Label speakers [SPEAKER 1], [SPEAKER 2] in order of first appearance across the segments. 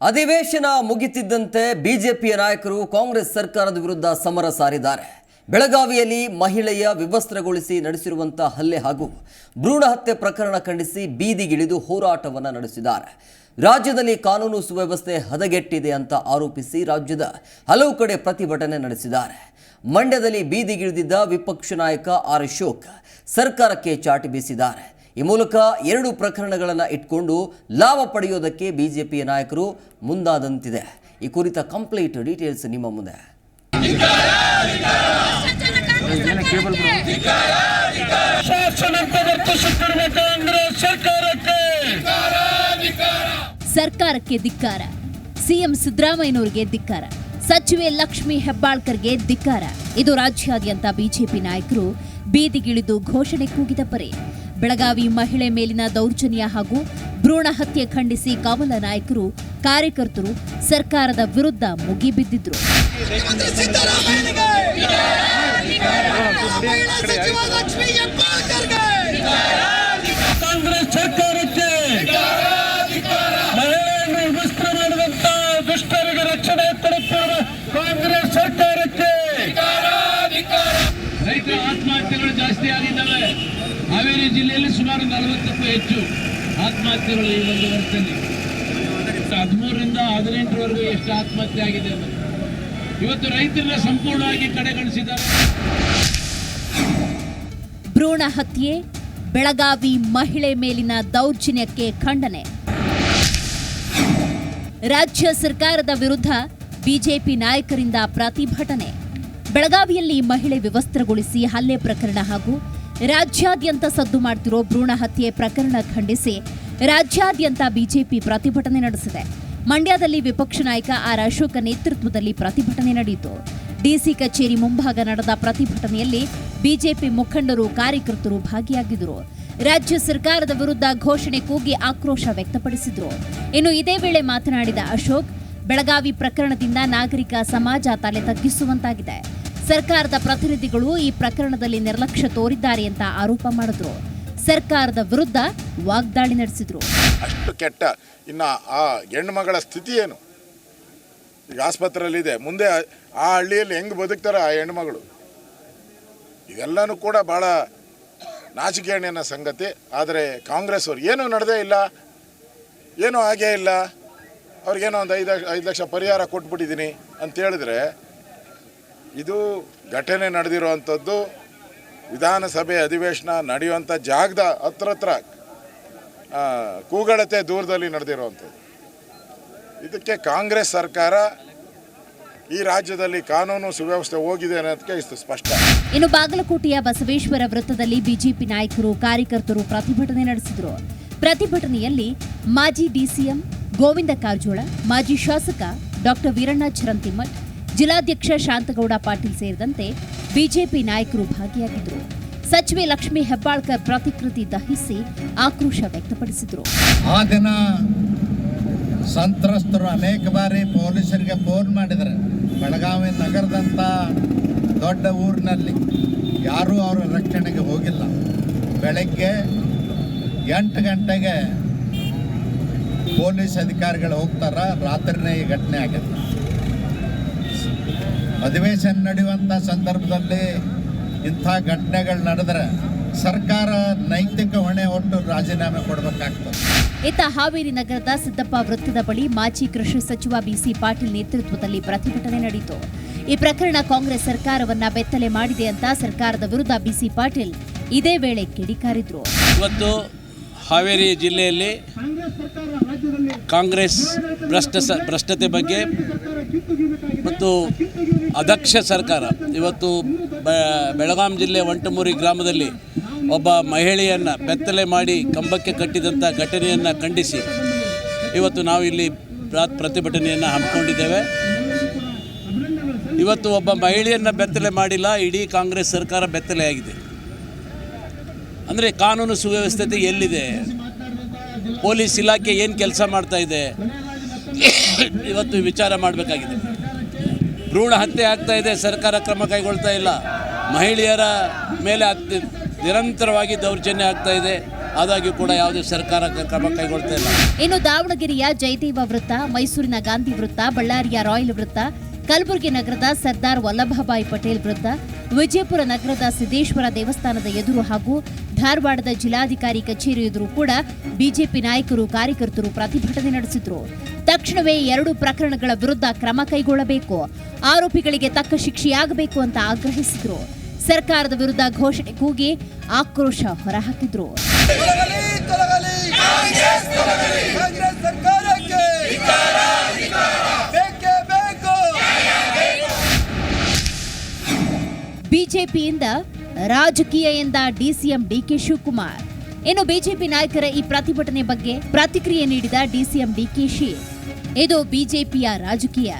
[SPEAKER 1] ಅಧಿವೇಶನ ಮುಗಿತಿದ್ದಂತೆ ಬಿಜೆಪಿಯ ನಾಯಕರು ಕಾಂಗ್ರೆಸ್ ಸರ್ಕಾರದ ವಿರುದ್ಧ ಸಮರ ಸಾರಿದ್ದಾರೆ. ಬೆಳಗಾವಿಯಲ್ಲಿ ಮಹಿಳೆಯ ವಿವಸ್ತ್ರಗೊಳಿಸಿ ನಡೆಸಿರುವಂತಹ ಹಲ್ಲೆ ಹಾಗೂ ಭ್ರೂಣ ಹತ್ಯೆ ಪ್ರಕರಣ ಖಂಡಿಸಿ ಬೀದಿಗಿಳಿದು ಹೋರಾಟವನ್ನು ನಡೆಸಿದ್ದಾರೆ. ರಾಜ್ಯದಲ್ಲಿ ಕಾನೂನು ಸುವ್ಯವಸ್ಥೆ ಹದಗೆಟ್ಟಿದೆ ಅಂತ ಆರೋಪಿಸಿ ರಾಜ್ಯದ ಹಲವು ಕಡೆ ಪ್ರತಿಭಟನೆ ನಡೆಸಿದ್ದಾರೆ. ಮಂಡ್ಯದಲ್ಲಿ ಬೀದಿಗಿಳಿದಿದ್ದ ವಿಪಕ್ಷ ನಾಯಕ ಆರ್ ಅಶೋಕ್ ಸರ್ಕಾರಕ್ಕೆ ಚಾಟಿ ಬೀಸಿದ್ದಾರೆ. ಈ ಮೂಲಕ ಎರಡು ಪ್ರಕರಣಗಳನ್ನು ಇಟ್ಕೊಂಡು ಲಾಭ ಪಡೆಯೋದಕ್ಕೆ ಬಿಜೆಪಿಯ ನಾಯಕರು ಮುಂದಾದಂತಿದೆ. ಈ ಕುರಿತ ಕಂಪ್ಲೀಟ್ ಡೀಟೇಲ್ಸ್ ನಿಮ್ಮ ಮುಂದೆ.
[SPEAKER 2] ಸರ್ಕಾರಕ್ಕೆ
[SPEAKER 3] ಧಿಕ್ಕಾರ. ಸಿಎಂ ಸಿದ್ದರಾಮಯ್ಯನವರಿಗೆ ಧಿಕ್ಕಾರ. ಸಚಿವೆ ಲಕ್ಷ್ಮಿ ಹೆಬ್ಬಾಳ್ಕರ್ಗೆ ಧಿಕ್ಕಾರ. ಇದು ರಾಜ್ಯಾದ್ಯಂತ ಬಿಜೆಪಿ ನಾಯಕರು ಬೀದಿಗಿಳಿದು ಘೋಷಣೆ ಕೂಗಿದ ಪರೆ. ಬೆಳಗಾವಿ ಮಹಿಳೆ ಮೇಲಿನ ದೌರ್ಜನ್ಯ ಹಾಗೂ ಭ್ರೂಣ ಹತ್ಯೆ ಖಂಡಿಸಿ ಕಮಲ ನಾಯಕರು ಕಾರ್ಯಕರ್ತರು ಸರ್ಕಾರದ ವಿರುದ್ಧ ಮುಗಿಬಿದ್ದಿದ್ರು
[SPEAKER 4] ಮುಖ್ಯಮಂತ್ರಿ ಸಿದ್ದರಾಮಯ್ಯನಿಗೆ ಮಹಿಳಾ ಸಚಿವ ಲಕ್ಷ್ಮೀ ಹೆಬ್ಬಾಳ್ಕರ್ಗೆ
[SPEAKER 2] ಕಾಂಗ್ರೆಸ್ ಸರ್ಕಾರಕ್ಕೆ ಮಹಿಳೆಯನ್ನು ವಿಸ್ತ್ರ ಮಾಡಿದಂತ ದುಷ್ಟರಿಗೆ ರಕ್ಷಣೆ ಕೊಡುತ್ತಿರುವ ಕಾಂಗ್ರೆಸ್ ಸರ್ಕಾರಕ್ಕೆ
[SPEAKER 5] ರೈತರ ಆತ್ಮಹತ್ಯೆಗಳು ಜಾಸ್ತಿ ಆಗಿದ್ದಾವೆ ಜಿಲ್ಲೆಯಲ್ಲಿ ಸುಮಾರು ನಲವತ್ತಕ್ಕೂ ಹೆಚ್ಚು ಆತ್ಮಹತ್ಯೆಗಳು ಈ ಒಂದು ವರ್ಷದಲ್ಲಿ. ಹದಿಮೂರರಿಂದ ಹದಿನೆಂಟರವರೆಗೂ ಎಷ್ಟು ಆತ್ಮಹತ್ಯೆ ಆಗಿದೆ ಅಂತ. ಇವತ್ತು ರೈತರನ್ನ ಸಂಪೂರ್ಣವಾಗಿ ಕಡೆಗಣಿಸಿದ್ದಾರೆ.
[SPEAKER 3] ಭ್ರೂಣ ಹತ್ಯೆ, ಬೆಳಗಾವಿ ಮಹಿಳೆ ಮೇಲಿನ ದೌರ್ಜನ್ಯಕ್ಕೆ ಖಂಡನೆ. ರಾಜ್ಯ ಸರ್ಕಾರದ ವಿರುದ್ಧ ಬಿಜೆಪಿ ನಾಯಕರಿಂದ ಪ್ರತಿಭಟನೆ. ಬೆಳಗಾವಿಯಲ್ಲಿ ಮಹಿಳೆ ವಿವಸ್ತ್ರಗೊಳಿಸಿ ಹಲ್ಲೆ ಪ್ರಕರಣ ಹಾಗೂ ರಾಜ್ಯಾದ್ಯಂತ ಸದ್ದು ಮಾಡ್ತಿರೋ ಭ್ರೂಣ ಹತ್ಯೆ ಪ್ರಕರಣ ಖಂಡಿಸಿ ರಾಜ್ಯಾದ್ಯಂತ ಬಿಜೆಪಿ ಪ್ರತಿಭಟನೆ ನಡೆಸಿದೆ. ಮಂಡ್ಯದಲ್ಲಿ ವಿಪಕ್ಷ ನಾಯಕ ಆರ್ ಅಶೋಕ ನೇತೃತ್ವದಲ್ಲಿ ಪ್ರತಿಭಟನೆ ನಡೆಯಿತು. ಡಿಸಿ ಕಚೇರಿ ಮುಂಭಾಗ ನಡೆದ ಪ್ರತಿಭಟನೆಯಲ್ಲಿ ಬಿಜೆಪಿ ಮುಖಂಡರು, ಕಾರ್ಯಕರ್ತರು ಭಾಗಿಯಾಗಿದ್ದರು. ರಾಜ್ಯ ಸರ್ಕಾರದ ವಿರುದ್ಧ ಘೋಷಣೆ ಕೂಗಿ ಆಕ್ರೋಶ ವ್ಯಕ್ತಪಡಿಸಿದರು. ಇನ್ನು ಇದೇ ವೇಳೆ ಮಾತನಾಡಿದ ಅಶೋಕ್, ಬೆಳಗಾವಿ ಪ್ರಕರಣದಿಂದ ನಾಗರಿಕ ಸಮಾಜ ತಲೆ ತಗ್ಗಿಸುವಂತಾಗಿದೆ. ಸರ್ಕಾರದ ಪ್ರತಿನಿಧಿಗಳು ಈ ಪ್ರಕರಣದಲ್ಲಿ ನಿರ್ಲಕ್ಷ್ಯ ತೋರಿದ್ದಾರೆ ಅಂತ ಆರೋಪ ಮಾಡಿದ್ರು. ಸರ್ಕಾರದ ವಿರುದ್ಧ ವಾಗ್ದಾಳಿ ನಡೆಸಿದ್ರು.
[SPEAKER 6] ಅಷ್ಟು ಕೆಟ್ಟ ಇನ್ನು ಆ ಹೆಣ್ಣು ಮಗಳ ಸ್ಥಿತಿ ಏನು? ಈಗ ಆಸ್ಪತ್ರೆಯಲ್ಲಿದೆ. ಮುಂದೆ ಆ ಹಳ್ಳಿಯಲ್ಲಿ ಹೆಂಗೆ ಬದುಕ್ತಾರೆ ಆ ಹೆಣ್ಮಗಳು ಇವೆಲ್ಲನೂ ಕೂಡ ಭಾಳ ನಾಚಿಕೆಯಣ್ಣಿನ ಸಂಗತಿ. ಆದರೆ ಕಾಂಗ್ರೆಸ್ ಅವ್ರು ಏನೂ ನಡೆದೇ ಇಲ್ಲ. ಏನೂ ಆಗೇ ಇಲ್ಲ. ಅವ್ರಿಗೇನೋ ಒಂದು ಐದು ಐದು ಲಕ್ಷ ಪರಿಹಾರ ಕೊಟ್ಬಿಟ್ಟಿದ್ದೀನಿ ಅಂತ ಹೇಳಿದ್ರೆ ಇದು ಘಟನೆ ನಡೆದಿರುವಂಥದ್ದು ವಿಧಾನಸಭೆ ಅಧಿವೇಶನ ನಡೆಯುವಂಥ ಜಾಗದ ಹತ್ರ ಹತ್ರ ಕೂಗಳತೆ ದೂರದಲ್ಲಿ ನಡೆದಿರುವಂಥದ್ದು. ಇದಕ್ಕೆ ಕಾಂಗ್ರೆಸ್ ಸರ್ಕಾರ ಈ ರಾಜ್ಯದಲ್ಲಿ ಕಾನೂನು ಸುವ್ಯವಸ್ಥೆ ಹೋಗಿದೆ ಅನ್ನೋದಕ್ಕೆ ಇಷ್ಟು ಸ್ಪಷ್ಟ.
[SPEAKER 3] ಇನ್ನು ಬಾಗಲಕೋಟೆಯ ಬಸವೇಶ್ವರ ವೃತ್ತದಲ್ಲಿ ಬಿಜೆಪಿ ನಾಯಕರು, ಕಾರ್ಯಕರ್ತರು ಪ್ರತಿಭಟನೆ ನಡೆಸಿದರು. ಪ್ರತಿಭಟನೆಯಲ್ಲಿ ಮಾಜಿ ಡಿಸಿಎಂ ಗೋವಿಂದ ಕಾರಜೋಳ, ಮಾಜಿ ಶಾಸಕ ಡಾಕ್ಟರ್ ವೀರಣ್ಣ ಚರಂತಿಮಠ್ ಜಿಲ್ಲಾಧ್ಯಕ್ಷ ಶಾಂತಗೌಡ ಪಾಟೀಲ್ ಸೇರಿದಂತೆ ಬಿಜೆಪಿ ನಾಯಕರು ಭಾಗಿಯಾಗಿದ್ದರು. ಸಚಿವೆ ಲಕ್ಷ್ಮೀ ಹೆಬ್ಬಾಳ್ಕರ್ ಪ್ರತಿಕೃತಿ ದಹಿಸಿ ಆಕ್ರೋಶ ವ್ಯಕ್ತಪಡಿಸಿದರು.
[SPEAKER 7] ಆ ದಿನ ಸಂತ್ರಸ್ತರು ಅನೇಕ ಬಾರಿ ಪೊಲೀಸರಿಗೆ ಫೋನ್ ಮಾಡಿದರೆ ಬೆಳಗಾವಿ ನಗರದಂತ ದೊಡ್ಡ ಊರಿನಲ್ಲಿ ಯಾರೂ ಅವರ ರಕ್ಷಣೆಗೆ ಹೋಗಿಲ್ಲ. ಬೆಳಗ್ಗೆ ಎಂಟು ಗಂಟೆಗೆ ಪೊಲೀಸ್ ಅಧಿಕಾರಿಗಳು ಹೋಗ್ತಾರ. ರಾತ್ರಿನೇ ಈ ಘಟನೆ ಆಗಿದೆ ಅಧಿವೇಶನ ನಡೆಯುವಂಥ ಸಂದರ್ಭದಲ್ಲಿ ಇಂಥ ಘಟನೆಗಳು ನಡೆದ್ರೆ ಸರ್ಕಾರ ನೈತಿಕ ಹೊಣೆ ಹೊಟ್ಟು ರಾಜೀನಾಮೆ ಕೊಡಬೇಕಾಗ್ತದೆ.
[SPEAKER 3] ಇತ್ತ ಹಾವೇರಿ ನಗರದ ಸಿದ್ದಪ್ಪ ವೃತ್ತದ ಬಳಿ ಮಾಜಿ ಕೃಷಿ ಸಚಿವ ಬಿಸಿ ಪಾಟೀಲ್ ನೇತೃತ್ವದಲ್ಲಿ ಪ್ರತಿಭಟನೆ ನಡೆಯಿತು. ಈ ಪ್ರಕರಣ ಕಾಂಗ್ರೆಸ್ ಸರ್ಕಾರವನ್ನ ಬೆತ್ತಲೆ ಮಾಡಿದೆ ಅಂತ ಸರ್ಕಾರದ ವಿರುದ್ಧ ಬಿಸಿ ಪಾಟೀಲ್ ಇದೇ ವೇಳೆ ಕಿಡಿಕಾರಿದ್ರು.
[SPEAKER 5] ಇವತ್ತು ಹಾವೇರಿ ಜಿಲ್ಲೆಯಲ್ಲಿ ಕಾಂಗ್ರೆಸ್ ಭ್ರಷ್ಟ ಸ ಭ್ರಷ್ಟತೆ ಬಗ್ಗೆ ಮತ್ತು ಅದಕ್ಷ ಸರ್ಕಾರ. ಇವತ್ತು ಬೆಳಗಾಂ ಜಿಲ್ಲೆ ಒಂಟಮೂರಿ ಗ್ರಾಮದಲ್ಲಿ ಒಬ್ಬ ಮಹಿಳೆಯನ್ನು ಬೆತ್ತಲೆ ಮಾಡಿ ಕಂಬಕ್ಕೆ ಕಟ್ಟಿದಂಥ ಘಟನೆಯನ್ನು ಖಂಡಿಸಿ ಇವತ್ತು ನಾವು ಇಲ್ಲಿ ಪ್ರ- ಪ್ರತಿಭಟನೆಯನ್ನು ಹಮ್ಮಿಕೊಂಡಿದ್ದೇವೆ. ಇವತ್ತು ಒಬ್ಬ ಮಹಿಳೆಯನ್ನು ಬೆತ್ತಲೆ ಮಾಡಿಲ್ಲ, ಇಡೀ ಕಾಂಗ್ರೆಸ್ ಸರ್ಕಾರ ಬೆತ್ತಲೆಯಾಗಿದೆ ಅಂದರೆ ಕಾನೂನು ಸುವ್ಯವಸ್ಥತೆ ಎಲ್ಲಿದೆ? ಪೊಲೀಸ್ ಇಲಾಖೆ ಏನು ಕೆಲಸ ಮಾಡ್ತಾ ಇದೆ? ಇವತ್ತು ವಿಚಾರ ಮಾಡಬೇಕಾಗಿದೆ. ಭ್ರೂಣ ಹತ್ಯೆ ಆಗ್ತಾ ಇದೆ, ಸರ್ಕಾರ ಕ್ರಮ ಕೈಗೊಳ್ತಾ ಇಲ್ಲ. ಮಹಿಳೆಯರ ಮೇಲೆ ನಿರಂತರವಾಗಿ ದೌರ್ಜನ್ಯ ಆಗ್ತಾ ಇದೆ. ಆದಾಗ್ಯೂ ಕೂಡ ಯಾವುದೇ ಸರ್ಕಾರ ಕ್ರಮ ಕೈಗೊಳ್ತಾ ಇಲ್ಲ.
[SPEAKER 3] ಇನ್ನು ದಾವಣಗೆರೆಯ ಜಯದೇವ ವೃತ್ತ, ಮೈಸೂರಿನ ಗಾಂಧಿ ವೃತ್ತ, ಬಳ್ಳಾರಿಯ ರಾಯಲ್ ವೃತ್ತ, ಕಲಬುರಗಿ ನಗರದ ಸರ್ದಾರ್ ವಲ್ಲಭಭಾಯಿ ಪಟೇಲ್ ವೃತ್ತ, ವಿಜಯಪುರ ನಗರದ ಸಿದ್ದೇಶ್ವರ ದೇವಸ್ಥಾನದ ಎದುರು ಹಾಗೂ ಧಾರವಾಡದ ಜಿಲ್ಲಾಧಿಕಾರಿ ಕಚೇರಿ ಎದುರು ಕೂಡ ಬಿಜೆಪಿ ನಾಯಕರು, ಕಾರ್ಯಕರ್ತರು ಪ್ರತಿಭಟನೆ ನಡೆಸಿದ್ರು. ತಕ್ಷಣವೇ ಎರಡು ಪ್ರಕರಣಗಳ ವಿರುದ್ಧ ಕ್ರಮ ಕೈಗೊಳ್ಳಬೇಕು. ಆರೋಪಿಗಳಿಗೆ ತಕ್ಕ ಶಿಕ್ಷೆಯಾಗಬೇಕು ಅಂತ ಆಗ್ರಹಿಸಿದ್ರು. ಸರ್ಕಾರದ ವಿರುದ್ಧ ಘೋಷಣೆ ಕೂಗಿ ಆಕ್ರೋಶ ಹೊರಹಾಕಿದ್ರು. ಬಿಜೆಪಿಯಿಂದ ರಾಜಕೀಯ ಎಂದ ಡಿಸಿಎಂ ಡಿಕೆ ಶಿವಕುಮಾರ್. ಇನ್ನು ಬಿಜೆಪಿ ನಾಯಕರ ಈ ಪ್ರತಿಭಟನೆ ಬಗ್ಗೆ ಪ್ರತಿಕ್ರಿಯೆ ನೀಡಿದ ಡಿಸಿಎಂ ಡಿಕೆಶಿ ಇದು ಬಿಜೆಪಿಯ ರಾಜಕೀಯ.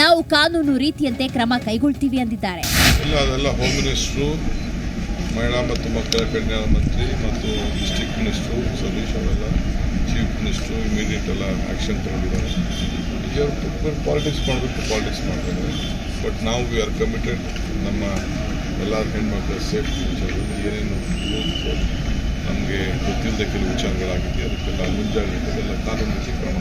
[SPEAKER 3] ನಾವು ಕಾನೂನು ರೀತಿಯಂತೆ ಕ್ರಮ ಕೈಗೊಳ್ತೀವಿ ಅಂದಿದ್ದಾರೆ.
[SPEAKER 8] ಇಲ್ಲ, ಅದೆಲ್ಲ ಹೋಮ್ ಮಹಿಳಾ ಮತ್ತು ಮಕ್ಕಳ ಕಲ್ಯಾಣ ಮಂತ್ರಿ ಮತ್ತು ಡಿಸ್ಟ್ರಿಕ್ಟ್ ಮಿನಿಸ್ಟ್ರು ಸತೀಶ್ ಅವರೆಲ್ಲ ಚೀಫ್ ಮಿನಿಸ್ಟ್ರು ಇಮಿಡಿಯೇಟ್ ಎಲ್ಲ ಆ್ಯಕ್ಷನ್ ತಗೊಂಡಿದ್ದಾರೆ. ಇವರು ಪಾಲಿಟಿಕ್ಸ್ ಮಾಡಬೇಕು ಪಾಲಿಟಿಕ್ಸ್ ಮಾಡ್ತಾರೆ ಬಟ್ ನಾವು ವಿ ಆರ್ ಕಮಿಟೆಡ್ ನಮ್ಮ ಎಲ್ಲ ಹೆಣ್ಮಕ್ಳ ಸೇಫ್ಟಿ ವಿಚಾರ ಏನೇನು ನಮಗೆ ಗೊತ್ತಿಲ್ಲದೆ ಕೆಲವು ವಿಚಾರಗಳಾಗಿದೆ ಅದಕ್ಕೆಲ್ಲ ಮುಂಜಾಗ್ರತೆಗೆಲ್ಲ ಕಾನೂನು ರೀತಿ ಕ್ರಮ.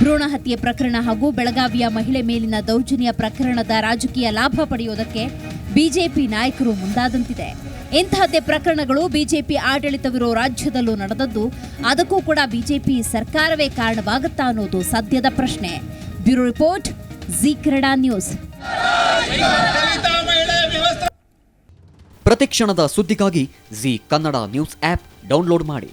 [SPEAKER 3] ಭ್ರೂಣ ಹತ್ಯೆ ಪ್ರಕರಣ ಹಾಗೂ ಬೆಳಗಾವಿಯ ಮಹಿಳೆ ಮೇಲಿನ ದೌರ್ಜನ್ಯ ಪ್ರಕರಣದ ರಾಜಕೀಯ ಲಾಭ ಪಡೆಯುವುದಕ್ಕೆ ಬಿಜೆಪಿ ನಾಯಕರು ಮುಂದಾದಂತಿದೆ. ಇಂತಹದ್ದೇ ಪ್ರಕರಣಗಳು ಬಿಜೆಪಿ ಆಡಳಿತವಿರೋ ರಾಜ್ಯದಲ್ಲೂ ನಡೆದದ್ದು. ಅದಕ್ಕೂ ಕೂಡ ಬಿಜೆಪಿ ಸರ್ಕಾರವೇ ಕಾರಣವಾಗುತ್ತಾ ಅನ್ನೋದು ಸದ್ಯದ ಪ್ರಶ್ನೆ. ಬ್ಯೂರೋ ರಿಪೋರ್ಟ್, ಜಿ ಕ್ರೀಡಾ ನ್ಯೂಸ್.
[SPEAKER 9] ಪ್ರತಿಕ್ಷಣದ ಸುದ್ದಿಗಾಗಿ Zee Kannada news app download ಮಾಡಿ.